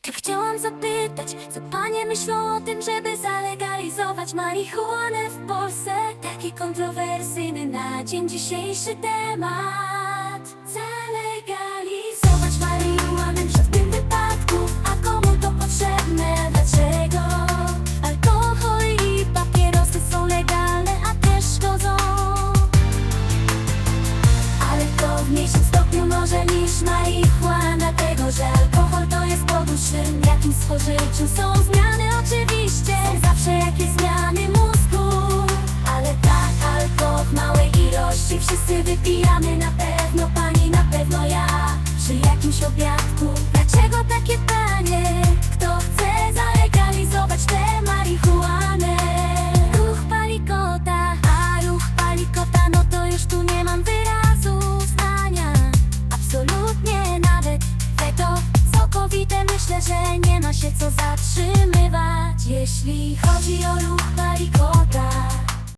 Tak chciałam zapytać, co panie myślą o tym, żeby zalegalizować marihuanę w Polsce? Taki kontrowersyjny na dzień dzisiejszy temat. Zalegalizować marihuanę w żadnym wypadku, a komu to potrzebne, dlaczego? Alkohol i papierosy są legalne, a też szkodzą. Ale to w mniejszym stopniu może niż marihuana Tego, to poduszym Jakim spożyciu są zmiany oczywiście. Są zawsze jakieś zmiany mózgu. Ale tak, alkohol w małej ilości. Wszyscy wypijamy na pewno Jeśli chodzi o ruch na